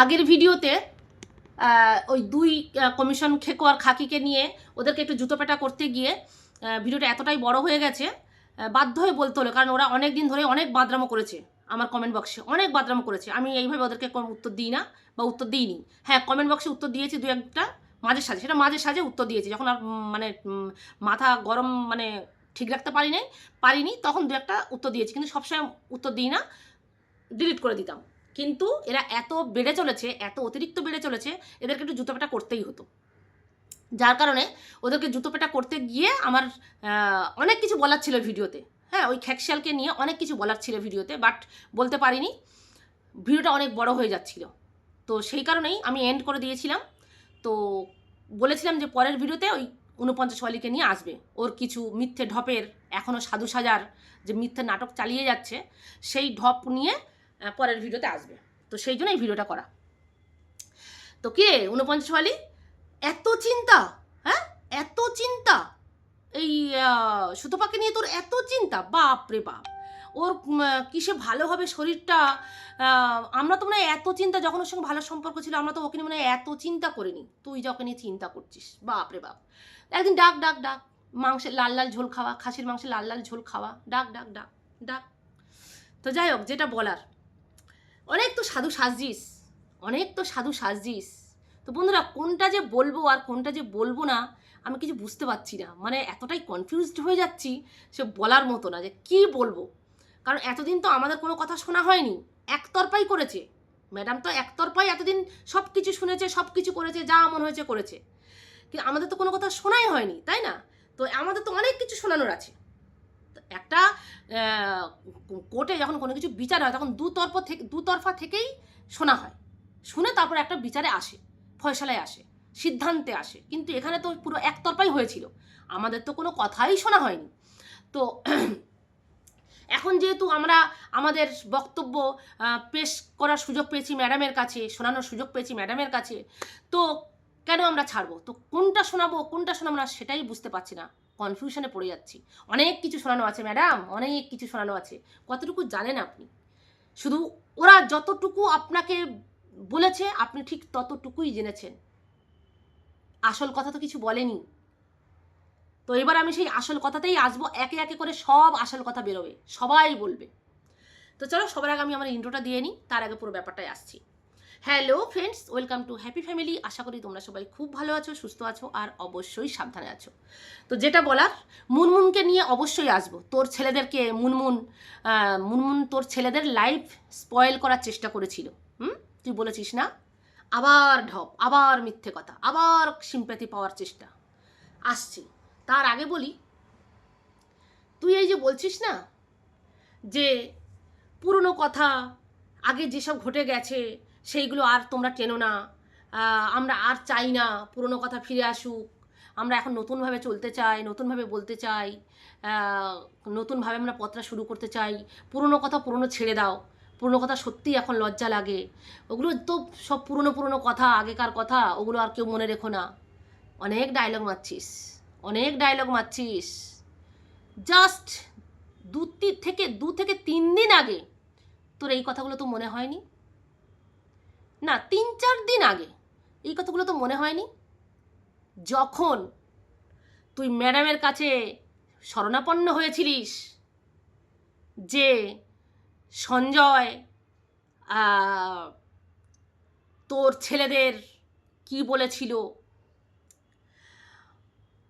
আগের ভিডিওতে ওই দুই কমিশন খেকো আর খাকিকে নিয়ে ওদেরকে একটু জুতো পেটা করতে গিয়ে ভিডিওটা এতটাই বড় হয়ে গেছে বাধ্য হয়ে বলতে হলো, কারণ ওরা অনেক দিন ধরে অনেক বাদরামো করেছে আমার কমেন্ট বক্সে অনেক বাদরামো করেছে। আমি এইভাবে ওদেরকে উত্তর দিই না বা উত্তর দিইনি। হ্যাঁ কমেন্ট বক্সে উত্তর দিয়েছি দু একটা মাঝে সাজে সেটা মাঝে সাজে উত্তর দিয়েছি। যখন আর মানে মাথা গরম মানে ঠিক রাখতে পারি নাই, পারিনি, তখন দু একটা উত্তর দিয়েছি। কিন্তু সবসময় উত্তর দিই না ডিলিট করে দিতাম। কিন্তু এরা এত বেড়ে চলেছে, এত অতিরিক্ত বেড়ে চলেছে, এদেরকে একটু জুতোপেটা করতেই হতো। যার কারণে ওদেরকে জুতোপেটা করতে গিয়ে আমার অনেক কিছু বলার ছিল ভিডিওতে। হ্যাঁ ওই খ্যাকশিয়ালকে নিয়ে অনেক কিছু বলার ছিল ভিডিওতে, বাট বলতে পারিনি। ভিডিওটা অনেক বড় হয়ে যাচ্ছিল। তো সেই কারণেই আমি এন্ড করে দিয়েছিলাম। তো বলেছিলাম যে পরের ভিডিওতে ওই উনপঞ্চাশ ওয়ালিকে নিয়ে আসবে। ওর কিছু মিথ্যে ঢপের এখনও সাধু সাজার যে মিথ্যে নাটক চালিয়ে যাচ্ছে, সেই ঢপ নিয়ে পরের ভিডিওতে আসবে। তো সেই জন্য এই ভিডিওটা করা। তো কে? উনপঞ্চাশ ওয়ালি? এত চিন্তা হ্যাঁ? এত চিন্তা। এই সুতোপাকে নিয়ে তোর এত চিন্তা? বাপ রে বাপ। ওর কিসে ভালো হবে শরীরটা? আমরা তো মনে এত চিন্তা, যখন ওর সঙ্গে ভালো সম্পর্ক ছিল, আমরা তো ওকে নিয়ে মনে এত চিন্তা করিনি। তুই যখন নিয়ে চিন্তা করছিস, বাপ রে বাপ। একদিন ডাক ডাক ডাক। মাংসের লাল লাল ঝোল খাওয়া, খাসির মাংসের লাল লাল ঝোল খাওয়া। ডাক ডাক ডাক ডাক। তো যাই হোক, যেটা বলার। অনেক তো সাধু সাজিস, অনেক তো সাধু সাজিস। তো বন্ধুরা, কোনটা যে বলব আর কোনটা যে বলব না, আমি কিছু বুঝতে পারছি না। মানে এতটাই কনফিউজড হয়ে যাচ্ছি সে বলার মতো না যে কি বলব। কারণ এতদিন তো আমাদের কোনো কথা শোনা হয়নি, একতরফাই করেছে। ম্যাডাম তো একতরফাই এতদিন সব কিছু শুনেছে সব কিছু করেছে, যা মন হয়েছে করেছে। কিন্তু আমাদের তো কোনো কথা শোনাই হয়নি, তাই না? তো আমাদের তো অনেক কিছু শোনানোর আছে। একটা কোর্টে যখন কোনো কিছু বিচার হয়, তখন দুতরফ থেকে, দুতরফা থেকেই শোনা হয়। শুনে তারপর একটা বিচারে আসে, ফয়সালায় আসে, সিদ্ধান্তে আসে। কিন্তু এখানে তো পুরো একতরফাই হয়েছিল। আমাদের তো কোনো কথাই শোনা হয়নি। তো এখন যেহেতু আমরা আমাদের বক্তব্য পেশ করার সুযোগ পেয়েছি ম্যাডামের কাছে, শোনানোর সুযোগ পেয়েছি ম্যাডামের কাছে, তো কেন আমরা ছাড়বো? তো কোনটা শোনাবো কোনটা শোনাবো না সেটাই বুঝতে পারছি না। কনফিউশনে পড়ে যাচ্ছি। অনেক কিছু শোনানো আছে ম্যাডাম অনেক কিছু শোনানো আছে। কতটুকু জানেন আপনি? শুধু ওরা যতটুকু আপনাকে বলেছে, আপনি ঠিক ততটুকুই জেনেছেন। আসল কথা তো কিছু বলেনি। তো এবার আমি সেই আসল কথাতেই আসব। একে একে করে সব আসল কথা বেরোবে। সবাই বলবে। তো চলো, সবার আগে আমি আমার ইন্ট্রোটা দিয়ে নিই। তার আগে পুরো ব্যাপারটাই আসছি। Hello friends welcome to Happy Family আশা করি তোমরা সবাই খুব ভালো আছো, সুস্থ আছো, আর অবশ্যই সাবধানে আছো। তো যেটা বলার, মুনমুনকে নিয়ে অবশ্যই আসব। তোর ছেলেদেরকে মুনমুন মুনমুন তোর ছেলেদের লাইফ স্পয়েল করার চেষ্টা করেছিল। হুম? তুই বলেছিস না? আবার ঢপ, আবার মিথ্যে কথা, আবার সিম্প্যাথি পাওয়ার চেষ্টা। আসছি। তার আগে বলি, তুই এই যে বলছিস না, যে পুরনো কথা, আগে যেসব ঘটে গেছে সেইগুলো আর তোমরা টেনো না। আমরা আর চাই না পুরনো কথা ফিরে আসুক। আমরা এখন নতুনভাবে চলতে চাই, নতুনভাবে বলতে চাই নতুনভাবে আমরা পথটা শুরু করতে চাই। পুরনো কথা পুরনো ছেড়ে দাও। পুরনো কথা সত্যিই এখন লজ্জা লাগে। ওগুলো তো সব পুরনো পুরনো কথা, আগেকার কথা, ওগুলো আর কেউ মনে রেখো না। অনেক ডায়লগ মারছিস, অনেক ডায়লগ মারছিস। জাস্ট দু থেকে দু থেকে তিন দিন আগে তোর এই কথাগুলো তো মনে হয়নি? না তিন চার দিন আগে। এই কথাগুলো তো মনে হয়নি। যখন তুই ম্যাডামের কাছে শরণাপন্ন হয়েছিলিস যে সঞ্জয় তোর ছেলেদের কি বলেছিল?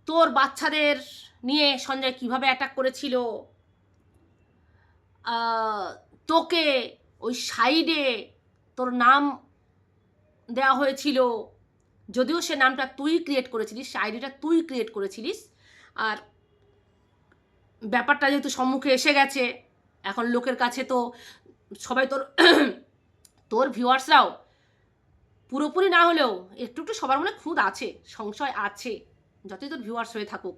তোর বাচ্চাদের নিয়ে সঞ্জয় কীভাবে অ্যাটাক করেছিল? তোকে ওই সাইডে তোর নাম দেওয়া হয়েছিল। যদিও সে নামটা তুই ক্রিয়েট করেছিলিস আইডিটা তুই ক্রিয়েট করেছিলিস। আর ব্যাপারটা যেহেতু সম্মুখে এসে গেছে, এখন লোকের কাছে তো সবাই তোর তোর ভিউয়ার্সরাও পুরোপুরি না হলেও একটু একটু সবার মনে খুদ আছে, সংশয় আছে, যতই তোর ভিউয়ার্স হয়ে থাকুক,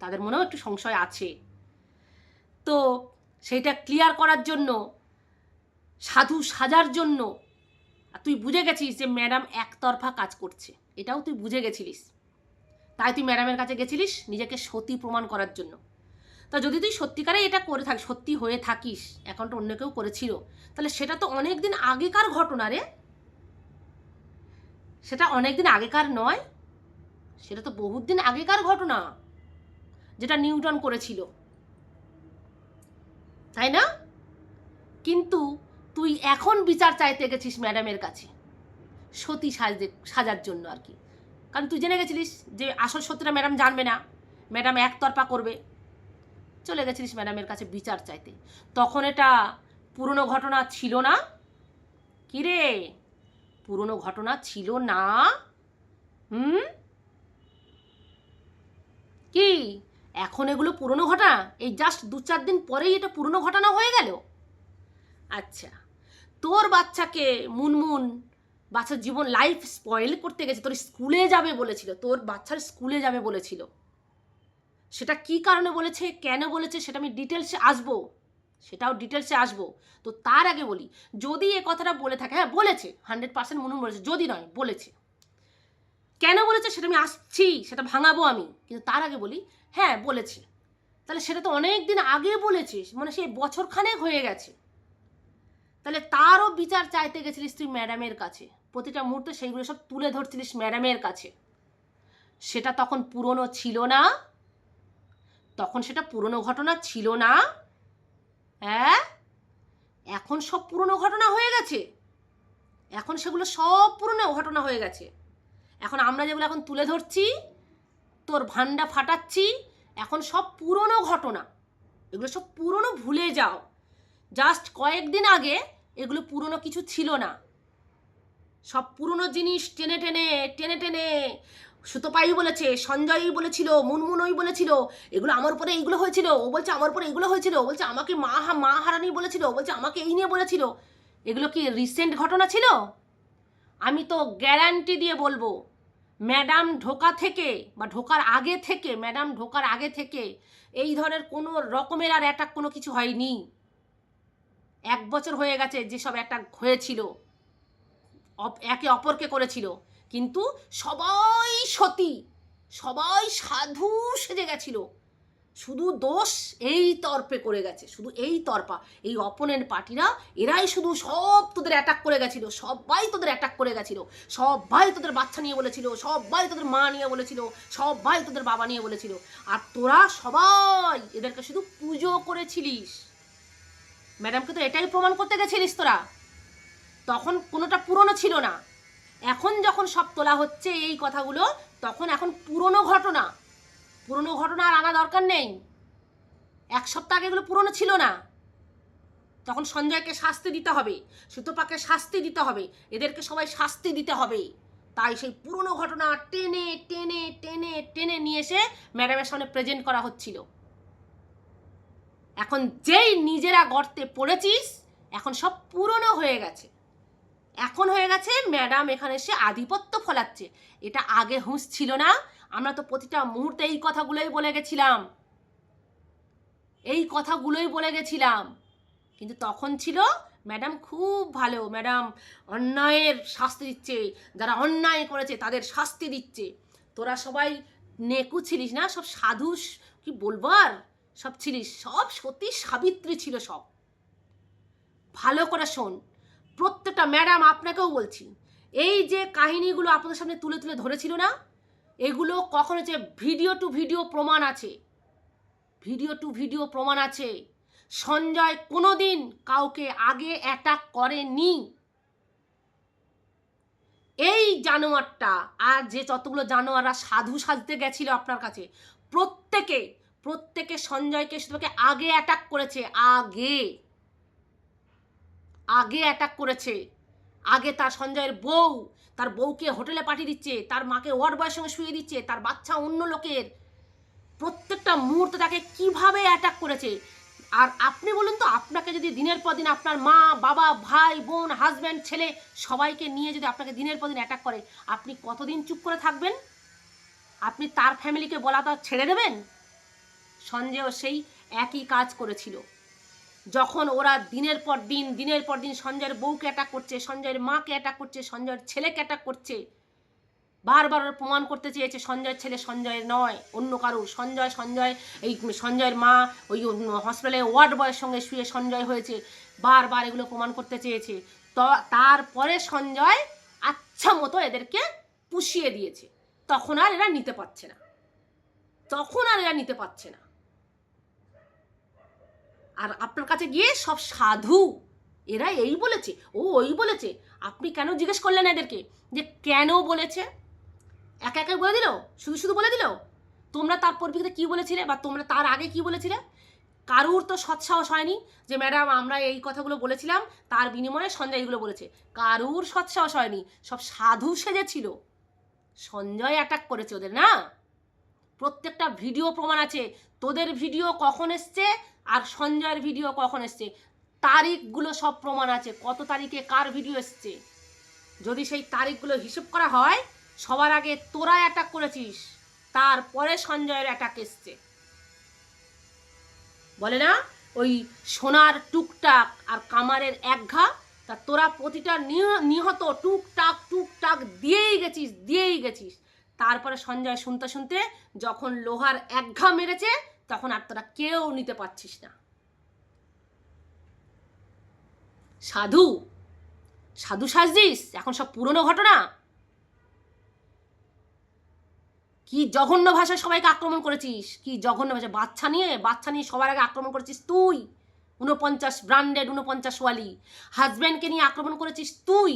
তাদের মনেও একটু সংশয় আছে। তো সেইটা ক্লিয়ার করার জন্য, সাধু সাজার জন্য তুই বুঝে গেছিস যে ম্যাডাম একতরফা কাজ করছে। এটাও তুই বুঝে গেছিলিস। তাই তুই ম্যাডামের কাছে গেছিলিস নিজেকে সতী প্রমাণ করার জন্য। তা যদি তুই সত্যিকারে এটা করে থাকিস সত্যি হয়ে থাকিস এখনটা অন্য কেউ করেছিল, তাহলে সেটা তো অনেক দিন আগেকার ঘটনা রে। সেটা অনেকদিন আগেকার নয়, সেটা তো বহুত দিন আগেকার ঘটনা, যেটা নিউটন করেছিল। তাই না? কিন্তু তুই এখন বিচার চাইতে গেছিস ম্যাডামের কাছে। সতী সাজতে সাজার জন্য আর কি। কারণ তুই জেনে গেছিলিস যে আসল সত্যিটা ম্যাডাম জানবে না। ম্যাডাম একতরফা করবে। চলে গেছিলিস ম্যাডামের কাছে বিচার চাইতে। তখন এটা পুরনো ঘটনা ছিল না? কি রে? পুরনো ঘটনা ছিল না? হুম? কি? এখন এগুলো পুরনো ঘটনা? এই জাস্ট দু চার দিন পরেই এটা পুরনো ঘটনা হয়ে গেল? আচ্ছা। তোর বাচ্চাকে মুনমুন বাচ্চার জীবন লাইফ স্পয়েল করতে গেছে, তোর স্কুলে যাবে বলেছিল, তোর বাচ্চার স্কুলে যাবে বলেছিল। সেটা কি কারণে বলেছে, কেন বলেছে, সেটা আমি ডিটেলসে আসব। সেটাও ডিটেলসে আসব। তো তার আগে বলি, যদি এ কথাটা বলে থাকে হ্যাঁ বলেছে হান্ড্রেড পার্সেন্ট মনুন বলেছে, যদি নয়, বলেছে। কেন বলেছে, সেটা আমি আসছি, সেটা ভাঙাবো আমি। কিন্তু তার আগে বলি হ্যাঁ বলেছে। তাহলে সেটা তো অনেক দিন আগে বলেছিস মানে সেই বছরখানেক হয়ে গেছে। তাহলে তারও বিচার চাইতে গেছিলিস তুই ম্যাডামের কাছে। প্রতিটা মুহূর্তে সেইগুলো সব তুলে ধরছিলিস ম্যাডামের কাছে। সেটা তখন পুরনো ছিল না। তখন সেটা পুরনো ঘটনা ছিল না। হ্যাঁ এখন সব পুরনো ঘটনা হয়ে গেছে। এখন সেগুলো সব পুরনো ঘটনা হয়ে গেছে। এখন আমরা যেগুলো এখন তুলে ধরছি, তোর ভান্ডা ফাটাচ্ছি, এখন সব পুরনো ঘটনা। এগুলো সব পুরনো ভুলে যাও। জাস্ট কয়েকদিন আগে এগুলো পুরনো কিছু ছিল না। সব পুরনো জিনিস টেনে টেনে টেনে টেনে। সুতোপাই বলেছে, সঞ্জয়ই বলেছিল, মুনমুনই বলেছিল, এগুলো আমার উপরে এইগুলো হয়েছিল। ও বলছে, আমার উপরে এগুলো হয়েছিল। ও বলছে, আমাকে মা মা হারানি বলেছিল। ও বলছে, আমাকে এই নিয়ে বলেছিল। এগুলো কি রিসেন্ট ঘটনা ছিল? আমি তো গ্যারান্টি দিয়ে বলব ম্যাডাম ঢোকা থেকে বা ঢোকার আগে থেকে ম্যাডাম ঢোকার আগে থেকে এই ধরনের কোনো রকমের আর অ্যাটাক কোনো কিছু হয়নি। এক বছর হয়ে গেছে যেসব অ্যাটাক হয়েছিল একে অপরকে করেছিল, কিন্তু সবাই সতী, সবাই সাধু সেজে গেছিল। শুধু দোষ এই তর্পে করে গেছে, শুধু এই তর্পা, এই অপোনেন্ট পার্টিরা, এরাই শুধু সব তোদের অ্যাটাক করে গেছিল, সবাই তোদের অ্যাটাক করে গেছিল, সবাই তোদের বাচ্চা নিয়ে বলেছিল, সবাই তোদের মা নিয়ে বলেছিল, সবাই তোদের বাবা নিয়ে বলেছিল। আর তোরা সবাই এদেরকে শুধু পুজো করেছিলিস। ম্যাডামকে তো এটাই প্রমাণ করতে গেছিলিস তোরা। তখন কোনোটা পুরনো ছিল না। এখন যখন সব তোলা হচ্ছে এই কথাগুলো, তখন এখন পুরনো ঘটনা। পুরনো ঘটনা আর আনা দরকার নেই। এক সপ্তাহ আগে এগুলো পুরনো ছিল না। তখন সঞ্জয়কে শাস্তি দিতে হবে, সুতপাকে শাস্তি দিতে হবে, এদেরকে সবাই শাস্তি দিতে হবে। তাই সেই পুরনো ঘটনা টেনে টেনে টেনে টেনে নিয়ে এসে ম্যাডামের সামনে প্রেজেন্ট করা হচ্ছিল। এখন যেই নিজেরা গর্তে পড়েছিস, এখন সব পুরনো হয়ে গেছে। এখন হয়ে গেছে ম্যাডাম এখানে এসে আধিপত্য ফলাচ্ছে। এটা আগে হুঁশ ছিল না। আমরা তো প্রতিটা মুহূর্তে এই কথাগুলোই বলে গেছিলাম। এই কথাগুলোই বলে গেছিলাম। কিন্তু তখন ছিল ম্যাডাম খুব ভালো। ম্যাডাম অন্যায়ের শাস্তি দিচ্ছে। যারা অন্যায় করেছে তাদের শাস্তি দিচ্ছে। তোরা সবাই নেকু ছিলিস না? সব সাধু কি বলব আর? সব ছিলিস সব সতী সাবিত্রী ছিল সব। ভালো করে শোন, প্রত্যেকটা ম্যাডাম আপনাকেও বলছি, এই যে কাহিনীগুলো আপনাদের সামনে তুলে তুলে ধরেছিল না, এগুলো কখনো যে ভিডিও টু ভিডিও প্রমাণ আছে, ভিডিও টু ভিডিও প্রমাণ আছে, সঞ্জয় কোনোদিন কাউকে আগে অ্যাটাক করেনি। এই জানোয়ারটা, আর যে যতগুলো জানোয়াররা সাধু সাজতে গেছিল আপনার কাছে, প্রত্যেকে প্রত্যেকে সঞ্জয়কে শুধুকে আগে অ্যাটাক করেছে, আগে। আগে অ্যাটাক করেছে। আগে তার সঞ্জয়ের বউ, তার বউকে হোটেলে পাঠিয়ে দিচ্ছে, তার মাকে ওয়ার্ড বয়ের সঙ্গে শুয়ে দিচ্ছে, তার বাচ্চা অন্য লোকের। প্রত্যেকটা মুহূর্তে তাকে কীভাবে অ্যাটাক করেছে? আর আপনি বলুন তো, আপনাকে যদি দিনের পর দিন আপনার মা, বাবা, ভাই, বোন হাজব্যান্ড ছেলে সবাইকে নিয়ে যদি আপনাকে দিনের পর দিন অ্যাটাক করে, আপনি কতদিন চুপ করে থাকবেন? আপনি তার ফ্যামিলিকে বলা তো ছেড়ে দেবেন? সঞ্জয়ও সেই একই কাজ করেছিল। যখন ওরা দিনের পর দিন, দিনের পর দিন সঞ্জয়ের বউকে অ্যাটাক করছে, সঞ্জয়ের মাকে অ্যাটাক করছে, সঞ্জয়ের ছেলেকে অ্যাটাক করছে, বারবার ওরা প্রমাণ করতে চেয়েছে সঞ্জয়ের ছেলে সঞ্জয়ের নয়, অন্য কারোর। সঞ্জয় সঞ্জয়, এই সঞ্জয়ের মা ওই হসপিটালে ওয়ার্ড বয়ের সঙ্গে শুয়ে সঞ্জয় হয়েছে, বারবার এগুলো প্রমাণ করতে চেয়েছে। তো, তারপরে সঞ্জয় আচ্ছা মতো এদেরকে পুষিয়ে দিয়েছে। তখন আর এরা নিতে পারছে না। তখন আর এরা নিতে পারছে না। আর আপনার কাছে গিয়ে সব সাধু, এরা এই বলেছে, ও ওই বলেছে। আপনি কেন জিজ্ঞেস করলেন এদেরকে? যে কেন বলেছে? একা একা বলে দিল? শুধু শুধু বলে দিল? তোমরা তার পরিপ্রেক্ষিতে কী বলেছিলে বা তোমরা তার আগে কি বলেছিলে? কারুর তো সৎসাহস হয়নি যে, ম্যাডাম, আমরা এই কথাগুলো বলেছিলাম, তার বিনিময়ে সঞ্জয় এইগুলো বলেছে। কারুর সৎসাহস হয়নি, সব সাধু সেজেছিল। সঞ্জয় অ্যাটাক করেছে ওদের, না? প্রত্যেকটা ভিডিও প্রমাণ আছে তোদের ভিডিও কখন এসছে আর সঞ্জয়ের ভিডিও কখন এসছে? তারিখগুলো সব প্রমাণ আছে। কত তারিখে কার ভিডিও এসছে? যদি সেই তারিখগুলো হিসেব করা হয়, সবার আগে তোরা অ্যাটাক করেছিস, তারপরে সঞ্জয়ের অ্যাটাক এসছে। বলে না? ওই সোনার টুকটাক আর কামারের এক ঘা, তা তোরা প্রতিটা নিহ- নিহত টুকটাক টুকটাক দিয়েই গেছিস দিয়েই গেছিস। তারপরে সঞ্জয় শুনতে শুনতে যখন লোহার এক ঘা মেরেছে, তখন আর তোরা কেউ নিতে পারছিস না। সাধু সাধু সাজদিস এখন সব পুরনো ঘটনা। কি জঘন্য ভাষায় সবাইকে আক্রমণ করেছিস? কি জঘন্য ভাষা বাচ্চা নিয়ে বাচ্চা নিয়ে সবার আগে আক্রমণ করেছিস তুই। উনপঞ্চাশ ব্র্যান্ডেড উনপঞ্চাশ ওয়ালি। হাজব্যান্ডকে নিয়ে আক্রমণ করেছিস তুই।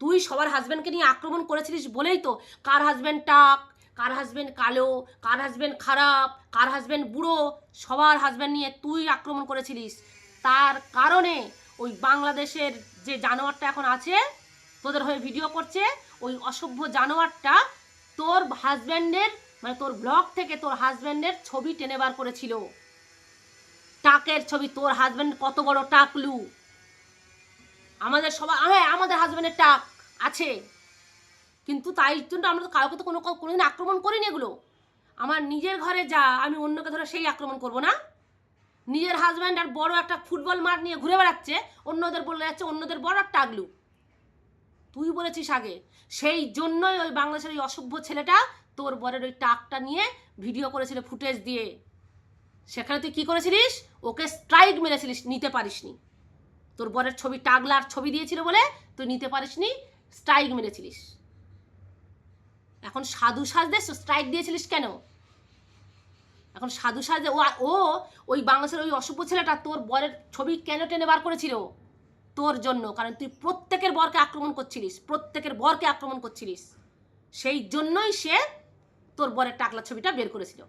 তুই সবার হাজব্যান্ডকে নিয়ে আক্রমণ করেছিলিস বলেই তো। কার হাজব্যান্ড টাক, কার হাজব্যান্ড কালো, কার হাজব্যান্ড খারাপ, কার হাজব্যান্ড বুড়ো, সবার হাজব্যান্ড নিয়ে তুই আক্রমণ করেছিলিস। তার কারণে ওই বাংলাদেশের যে জানোয়ারটা এখন আছে, তোদের হয়ে ভিডিও করছে, ওই অসভ্য জানোয়ারটা তোর হাজব্যান্ডের মানে তোর ব্লগ থেকে তোর হাজব্যান্ডের ছবি টেনে বার করেছিল। টাকের ছবি, তোর হাজব্যান্ড কত বড় টাকলু। আমাদের সবাই হ্যাঁ আমাদের হাজব্যান্ডের টাক আছে। কিন্তু তাই জন্য আমরা তো কাউকে তো কোনো, কোনোদিন আক্রমণ করিনি এগুলো। আমার নিজের ঘরে যা, আমি অন্যকে ধরে সেই আক্রমণ করব না। নিজের হাজব্যান্ড আর বড় একটা ফুটবল মাঠ নিয়ে ঘুরে বেড়াচ্ছে, অন্যদের বলে যাচ্ছে, অন্যদের বড় একটা টাগলু তুই বলেছিস আগে, সেই জন্যই ওই বাংলাদেশের ওই অসভ্য ছেলেটা তোর বরের ওই টাকটা নিয়ে ভিডিও করেছিল ফুটেজ দিয়ে। সেখানে তুই কী করেছিলিস? ওকে স্ট্রাইক মেরেছিলিস, নিতে পারিসনি। তোর বরের ছবি টাগলার ছবি দিয়েছিল বলে তুই নিতে পারিসনি স্ট্রাইক মেরেছিলিস। এখন সাধু সাজদে স্ট্রাইক দিয়েছিলিস কেন? এখন সাধু সাজদে ও ওই বাংলাদেশের ওই অসভ্য ছেলেটা তোর বরের ছবি কেন টেনে বার করেছিল? তোর জন্য, কারণ তুই প্রত্যেকের বরকে আক্রমণ করছিলিস, প্রত্যেকের বরকে আক্রমণ করছিলিস। সেই জন্যই সে তোর বরের টাকলা ছবিটা বের করেছিল।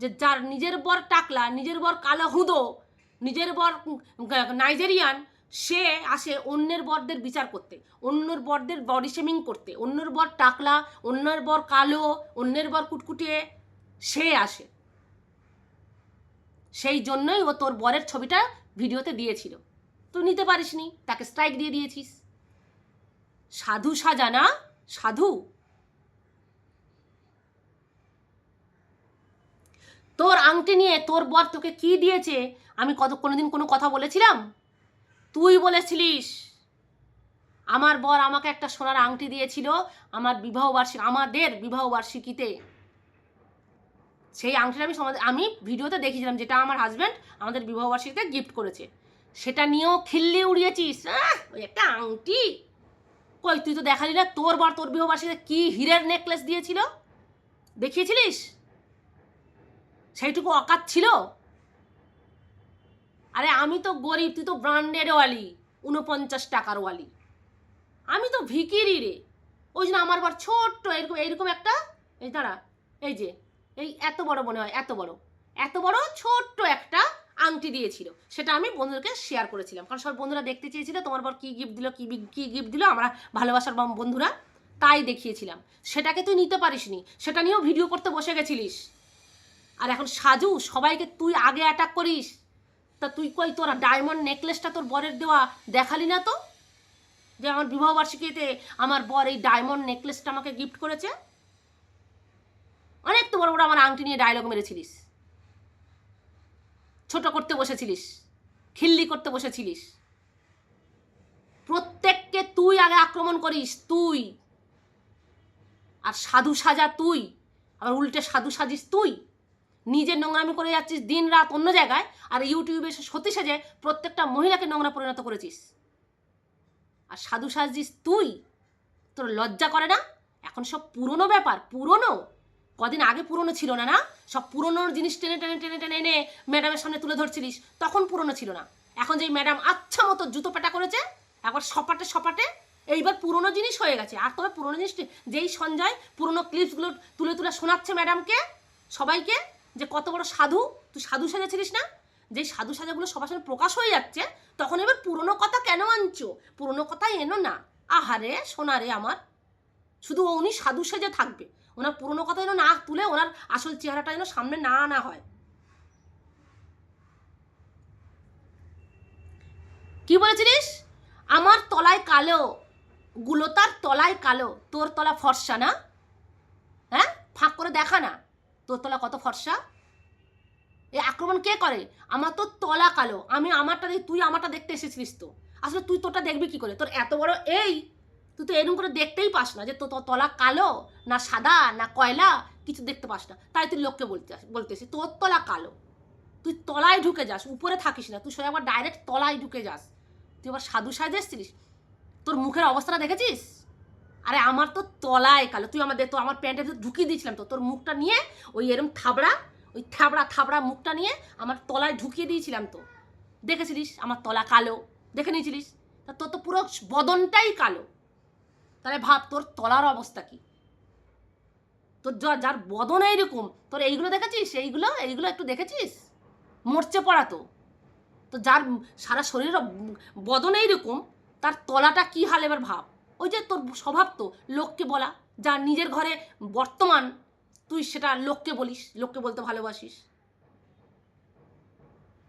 যে যার নিজের বর টাকলা নিজের বর কালো হুদো, নিজের বর নাইজেরিয়ান সে আসে অন্যের বরদের বিচার করতে, অন্যের বরদের বডি শেমিং করতে, অন্যের বর টাকলা, অন্যের বর কালো, অন্যের বর কুটকুটিয়ে সে আসে। সেই জন্যই ও তোর বরের ছবিটা ভিডিওতে দিয়েছিল। তুই নিতে পারিসনি, তাকে স্ট্রাইক দিয়ে দিয়েছিস। সাধু সাজা না, সাধু? তোর আংটি নিয়ে তোর বর তোকে কি দিয়েছে? আমি কত, কোনোদিন কোনো কথা বলেছিলাম? তুই বলেছিলিস। আমার বর আমাকে একটা সোনার আংটি দিয়েছিল আমার বিবাহ বার্ষিক, আমাদের বিবাহ বার্ষিকীতে। সেই আংটিটা আমি সমাজ আমি ভিডিওতে দেখেছিলাম যেটা আমার হাজব্যান্ড আমাদের বিবাহ বার্ষিকীতে গিফট করেছে। সেটা নিয়েও খিল্লি উড়িয়েছিস ওই একটা আংটি। কই, তুই তো দেখালি না, তোর বর তোর বিবাহ বার্ষিকীতে কি হীরের নেকলেস দিয়েছিল? দেখিয়েছিলিস? সেইটুকু অকাত ছিল? আরে আমি তো গরিব, তুই তো ব্র্যান্ডের ওয়ালি, উনপঞ্চাশ টাকার ওয়ালি। আমি তো ভিকিরি রে। ওই জন্য আমার বার ছোট্ট এরকম এইরকম একটা এই দাঁড়া, এই যে, এই এত বড় মনে হয়, এত বড়। এত বড়, ছোট্ট একটা আংটি দিয়েছিল। সেটা আমি বন্ধুদেরকে শেয়ার করেছিলাম। কারণ সব বন্ধুরা দেখতে চেয়েছিল, তোমার পর কী গিফট দিল, কী কী গিফট দিল, আমরা ভালোবাসার বন্ধুরা তাই দেখিয়েছিলাম। সেটাকে তুই নিতে পারিসনি, সেটা নিয়েও ভিডিও করতে বসে গেছিলিস। আর এখন সাজু, সবাইকে তুই আগে অ্যাটাক করিস। তা তুই কই তোর ডায়মন্ড নেকলেসটা তোর বরের দেওয়া দেখালি না তো? যে আমার বিবাহ বার্ষিকীতে আমার বর এই ডায়মন্ড নেকলেসটা আমাকে গিফট করেছে? অনেক তো বড় বড় আমার আংটি নিয়ে ডায়লগ মেরেছিলিস। ছোট করতে বসেছিলিস, খিল্লি করতে বসেছিলিস। প্রত্যেককে তুই আগে আক্রমণ করিস, তুই। আর সাধু সাজা তুই, আবার উল্টে সাধু সাজিস তুই। নিজের নোংরামি করে যাচ্ছিস দিন রাত অন্য জায়গায়, আর ইউটিউবে সতী সেজে প্রত্যেকটা মহিলাকে নোংরা পরিণত করেছিস। আর সাধু সাজিস তুই, তোর লজ্জা করে না? এখন সব পুরনো ব্যাপার, পুরনো। কদিন আগে পুরনো ছিল না না? সব পুরনো জিনিস টেনে টেনে টেনে টেনে এনে ম্যাডামের সামনে তুলে ধরছিলিস, তখন পুরনো ছিল না। এখন যেই ম্যাডাম আচ্ছা মতো জুতো পেটা করেছে, একবার সপাটে সপাটে, এইবার পুরনো জিনিস হয়ে গেছে। আর তবে পুরনো জিনিস যেই সঞ্জয় পুরনো ক্লিপসগুলো তুলে তুলে শোনাচ্ছে ম্যাডামকে, সবাইকে যে কত বড় সাধু? তুই সাধু সেজেছিলিস না? যে সাধু সাজাগুলো সবার সামনে প্রকাশ হয়ে যাচ্ছে, তখন এবার পুরনো কথা কেন আনছো? পুরনো কথা এনো না। আহারে সোনারে আমার। শুধু উনি সাধু সেজে থাকবে। ওনার পুরনো কথা যেন না তুলে ওনার আসল চেহারাটা যেন সামনে না আনা হয়। কি বলেছিলিস? আমার তলায় কালো গুলো তার তলায় কালো। তোর তলা ফর্সা না? হ্যাঁ? ফাঁক করে দেখা না। তোর তলা কত ফর্সা? এই আক্রমণ কে করে? আমার তো তলা কালো। আমি আমারটা তুই আমারটা দেখতে এসেছিলিস তো। আসলে তুই তোরটা দেখবি কি করে? তোর এত বড় এই, তুই তো এরকম করে দেখতেই পাস না যে তোর তলা কালো, না সাদা, না কয়লা, কিছু দেখতে পাস না। তাই তুই লোককে বলতে বলতেছিস তোর তলা কালো। তুই তলায় ঢুকে যাস, উপরে থাকিস না। তুই সোজা আবার ডাইরেক্ট তলায় ঢুকে যাস। তুই আবার সাধু সাজে এসছিলিস? তোর মুখের অবস্থাটা দেখেছিস? আরে আমার তো তলায় কালো, তুই আমাদের, তো আমার প্যান্টে ঢুকিয়ে দিয়েছিলাম তো, তোর মুখটা নিয়ে ওই এরম থাবড়া, ওই থাবড়া থাবড়া মুখটা নিয়ে আমার তলায় ঢুকিয়ে দিয়েছিলাম তো। দেখেছিলিস? আমার তলা কালো, দেখে নিয়েছিলিস? তা তোর তো পুরো বদনটাই কালো। তাহলে ভাব, তোর তলার অবস্থা কি? তোর যার বদন এইরকম, তোর এইগুলো দেখেছিস? এইগুলো এইগুলো একটু দেখেছিস? মরচে পড়া তো। তো যার সারা শরীর বদন এইরকম, তার তলাটা কি হাল এবার ভাব? ওই যে তোর স্বভাব তো, লোককে বলা, যা নিজের ঘরে বর্তমান, তুই সেটা লোককে বলিস, লোককে বলতে ভালোবাসিস।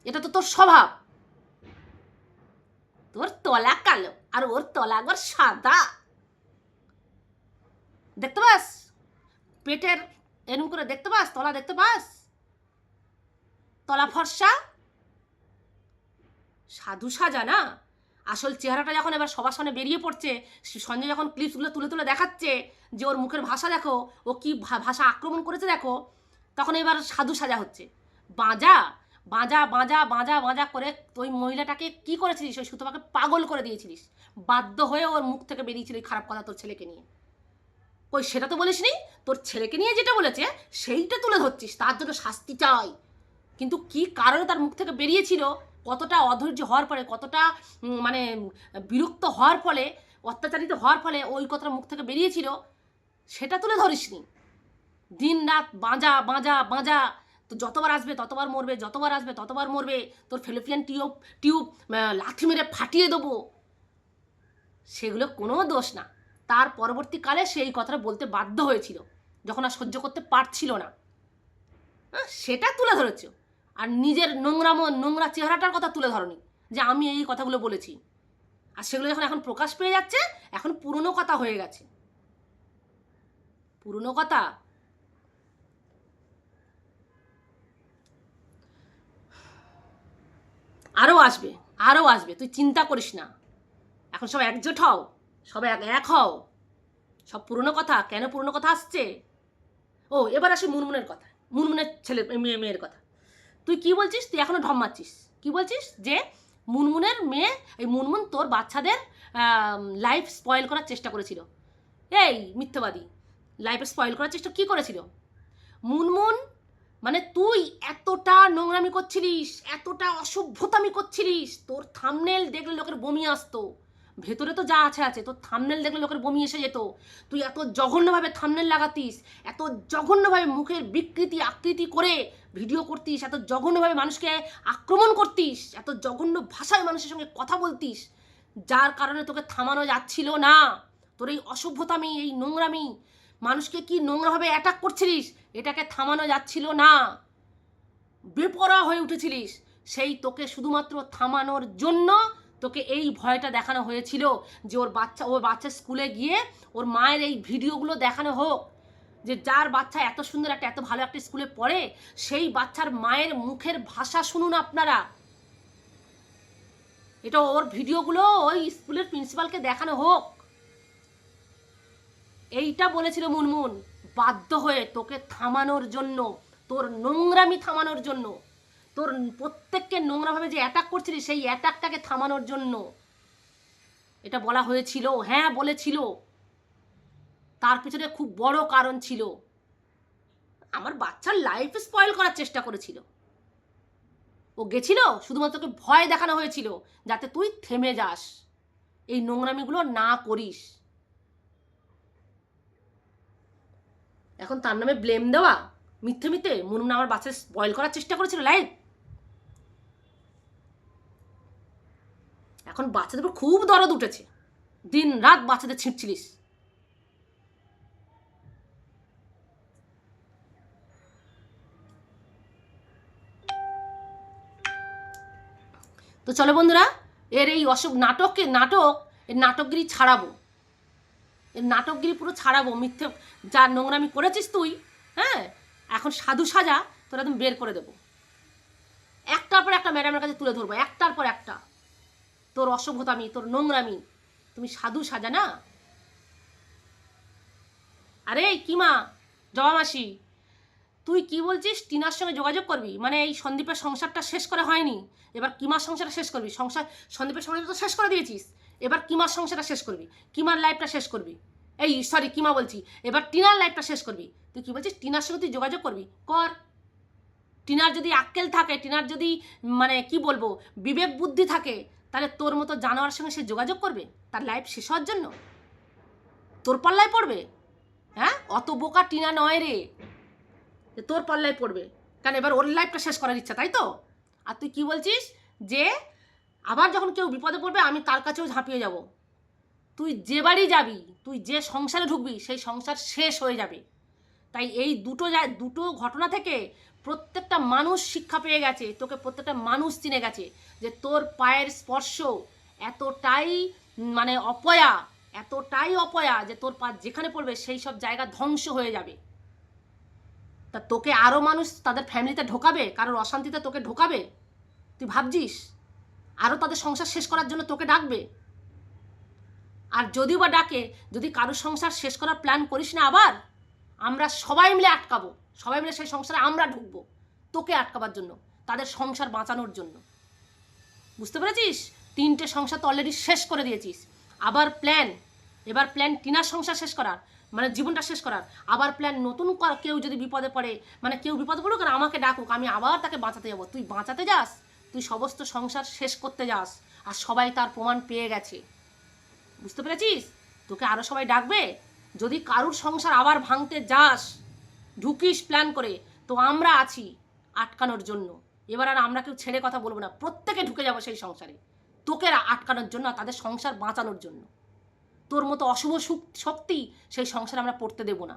এটা তো তোর স্বভাব। তোর তলা কালো আর ওর তলা গর সাদা। দেখতে পাস? পেটের এরম করে দেখতে পাস? তলা দেখতে পাস? তলা ফর্সা? সাধু সাজা না? আসল চেহারাটা যখন এবার সবার সামনে বেরিয়ে পড়ছে সঞ্জয় যখন ক্লিপসগুলো তুলে তুলে দেখাচ্ছে যে ওর মুখের ভাষা দেখো, ও কি ভাষা আক্রমণ করেছে দেখো, তখন এবার সাধু সাজা হচ্ছে। বাঁজা বাঁজা বাঁজা বাঁজা বাঁজা করে ওই মহিলাটাকে কি করেছিলিস? ওই সুতপাকে পাগল করে দিয়েছিলিস। বাধ্য হয়ে ওর মুখ থেকে বেরিয়েছিল খারাপ কথা তোর ছেলেকে নিয়ে। কই, সেটা তো বলিস নি? তোর ছেলেকে নিয়ে যেটা বলেছে, সেইটা তুলে ধরছিস, তার জন্য শাস্তি চাই। কিন্তু কি কারণে তার মুখ থেকে বেরিয়েছিল? কতটা অধৈর্য হওয়ার পরে কতটা মানে বিরক্ত হওয়ার ফলে, অত্যাচারিত হওয়ার ফলে ওই কথাটা মুখ থেকে বেরিয়েছিল, সেটা তুলে ধরিসনি। দিন রাত বাঁজা বাঁজা বাঁজা, তো যতবার আসবে, ততবার মরবে, যতবার আসবে, ততবার মরবে, তোর ফেলোপিয়ান টিউব টিউব লাথি মেরে ফাটিয়ে দেবো। সেগুলো কোনো দোষ না। তার পরবর্তীকালে সেই কথাটা বলতে বাধ্য হয়েছিল, যখন আর সহ্য করতে পারছিল না। সেটা তুলে ধরেছ। আর নিজের নোংরাম নোংরা চেহারাটার কথা তুলে ধরনি, যে আমি এই কথাগুলো বলেছি। আর সেগুলো যখন এখন প্রকাশ পেয়ে যাচ্ছে, এখন পুরনো কথা হয়ে গেছে। পুরনো কথা। আরও আসবে আরও আসবে, তুই চিন্তা করিস না। এখন সব একজোট হও, সব এক হও। সব পুরনো কথা, কেন পুরনো কথা আসছে? ও, এবার আসি মুনমুনের কথা, মুনমুনের ছেলে, মেয়ে, মেয়ের কথা। তুই কি বলছিস? তুই এখনও ঢম মারছিস। কি বলছিস? যে মুনমুনের মেয়ে, এই মুনমুন তোর বাচ্চাদের লাইফ স্পয়েল করার চেষ্টা করেছিল। এই মিথ্যাবাদী লাইফে স্পয়েল করার চেষ্টা কি করেছিল? মুনমুন মানে তুই এতটা নোংরামি করছিলিস, এতটা অসভ্যতামি করছিলিস, তোর থামনেল দেখলে লোকের বমি আসতো। ভেতরে তো যা আছে আছে, তোর থামনেল দেখলে লোকের বমি এসে যেত। তুই এত জঘন্যভাবে থামনেল লাগাতিস, এত জঘন্যভাবে মুখের বিকৃতি, আকৃতি করে ভিডিও করতিস, এত জঘন্যভাবে মানুষকে আক্রমণ করতিস, এত জঘন্য ভাষায় মানুষের সঙ্গে কথা বলতিস, যার কারণে তোকে থামানো যাচ্ছিল না। তোর এই অসভ্যতামি, এই নোংরামি, মানুষকে কি নোংরাভাবে অ্যাটাক করছিলিস, এটাকে থামানো যাচ্ছিল না। বেপরা হয়ে উঠেছিলিস, সেই তোকে শুধুমাত্র থামানোর জন্য তোকে এই ভয়টা দেখানো হয়েছিল যে ওর বাচ্চা ওর বাচ্চা স্কুলে গিয়ে ওর মায়ের এই ভিডিওগুলো দেখানো হোক। যে যার বাচ্চা এত সুন্দর একটা, এত ভালো একটা স্কুলে পড়ে, সেই বাচ্চার মায়ের মুখের ভাষা শুনুন আপনারা। এটা ওর ভিডিওগুলো ওই স্কুলের প্রিন্সিপালকে দেখানো হোক। এইটা বলেছিল মুনমুন, বাধ্য হয়ে তোকে থামানোর জন্য, তোর নোংরামি থামানোর জন্য। তোর প্রত্যেককে নোংরাভাবে যে অ্যাটাক করছিলি, সেই অ্যাটাকটাকে থামানোর জন্য। এটা বলা হয়েছিল হ্যাঁ বলেছিল। তার পিছনে খুব বড় কারণ ছিল, আমার বাচ্চার লাইফ স্পয়েল করার চেষ্টা করেছিল। ও গেছিল, শুধুমাত্র তোকে ভয় দেখানো হয়েছিল, যাতে তুই থেমে যাস। এই নোংরামিগুলো না করিস। এখন তার নামে ব্লেম দেওয়া? মিথ্যে মিথ্যে? মনুন আমার বাচ্চা স্পয়েল করার চেষ্টা করেছিল লাইফ এখন বাচ্চাদের উপর খুব দরদ উঠেছে। দিন রাত বাচ্চাদের ছিঁড়ছিলিস তো চলো বন্ধুরা, এর এই অসুখ নাটককে নাটক, এর নাটকগিরি ছাড়াবো। এর নাটকগিরি পুরো ছাড়াবো, মিথ্যে যা নোংরামি করেছিস তুই হ্যাঁ? এখন সাধু সাজা, তোরা একদম বের করে দেবো। একটার পর একটা ম্যাডামের কাছে তুলে ধরবো, একটার পর একটা। তোর অসভ্যতামি, তোর নোংরামি। তুমি সাধু সাজা না? আরে কিমা জবা মাসি, তুই কি বলছিস? টিনার সঙ্গে যোগাযোগ করবি? মানে এই সন্দীপের সংসারটা শেষ করা হয়নি। এবার কিমার সংসারটা শেষ করবি? সংসার, সন্দীপের সংসারটা তো শেষ করে দিয়েছিস। এবার কিমার সংসারটা শেষ করবি? কিমার লাইফটা শেষ করবি? এই সরি কিমা বলছি? এবার টিনার লাইফটা শেষ করবি। তুই কি বলছিস? টিনার সঙ্গে তুই যোগাযোগ করবি? কর। টিনার যদি আক্কেল থাকে, টিনার যদি মানে কি বলব, বিবেক বুদ্ধি থাকে তাহলে তোর মতো জানোয়ার সঙ্গে সে যোগাযোগ করবে? তার লাইফ শেষ হওয়ার জন্য? তোর পাল্লায় পড়বে? হ্যাঁ? অত বোকা টিনা নয় রে। তোর পাল্লায় পড়বে। কারণ এবার ওর লাইফটা শেষ করার ইচ্ছা, তাই তো? আর তুই কি বলছিস? যে আবার যখন কেউ বিপদে পড়বে, আমি তার কাছেও ঝাঁপিয়ে যাব। তুই যে বাড়ি যাবি, তুই যে সংসারে ঢুকবি, সেই সংসার শেষ হয়ে যাবে। তাই এই দুটো দুটো ঘটনা থেকে প্রত্যেকটা মানুষ শিক্ষা পেয়ে গেছে, তোকে প্রত্যেকটা মানুষ চিনে গেছে যে তোর পায়ের স্পর্শ এতটাই মানে অপয়া, এতটাই অপয়া যে তোর পা যেখানে পড়বে সেই সব জায়গা ধ্বংস হয়ে যাবে। তা তোকে আরও মানুষ তাদের ফ্যামিলিতে ঢোকাবে, কারোর অশান্তিতে তোকে ঢোকাবে? তুই ভাবছিস? আরও তাদের সংসার শেষ করার জন্য তোকে ডাকবে? আর যদিও বা ডাকে, যদি কারোর সংসার শেষ করার প্ল্যান করিস না আবার আমরা সবাই মিলে আটকাবো, সবাই মিলে সেই সংসারে আমরা ঢুকবো, তোকে আটকাবার জন্য, তাদের সংসার বাঁচানোর জন্য। বুঝতে পেরেছিস? তিনটে সংসার তো অলরেডি শেষ করে দিয়েছিস। আবার প্ল্যান এবার প্ল্যান টিনার সংসার শেষ করার মানে জীবনটা শেষ করার। আবার প্ল্যান নতুন কর- কেউ যদি বিপদে পড়ে মানে কেউ বিপদে পড়ুক আর আমাকে ডাকুক, আমি আবার তাকে বাঁচাতে যাব। তুই বাঁচাতে যাস, তুই সমস্ত সংসার শেষ করতে যাস, আর সবাই তার প্রমাণ পেয়ে গেছে। বুঝতে পেরেছিস? তোকে আরও সবাই ডাকবে? যদি কারুর সংসার আবার ভাঙতে যাস, ঢুকিস প্ল্যান করে, তো আমরা আছি আটকানোর জন্য। এবার আর আমরা কেউ ছেড়ে কথা বলব না, প্রত্যেকে ঢুকে যাব সেই সংসারে। তোকে আটকানোর জন্য আর তাদের সংসার বাঁচানোর জন্য। তোর মতো অশুভ শক্তি সেই সংসারে আমরা পড়তে দেব না।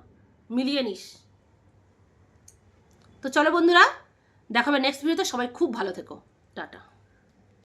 মিলিয়ে নিস। তো চলো বন্ধুরা, দেখাবে নেক্সট ভিডিওতে সবাই খুব ভালো থেকো। টাটা।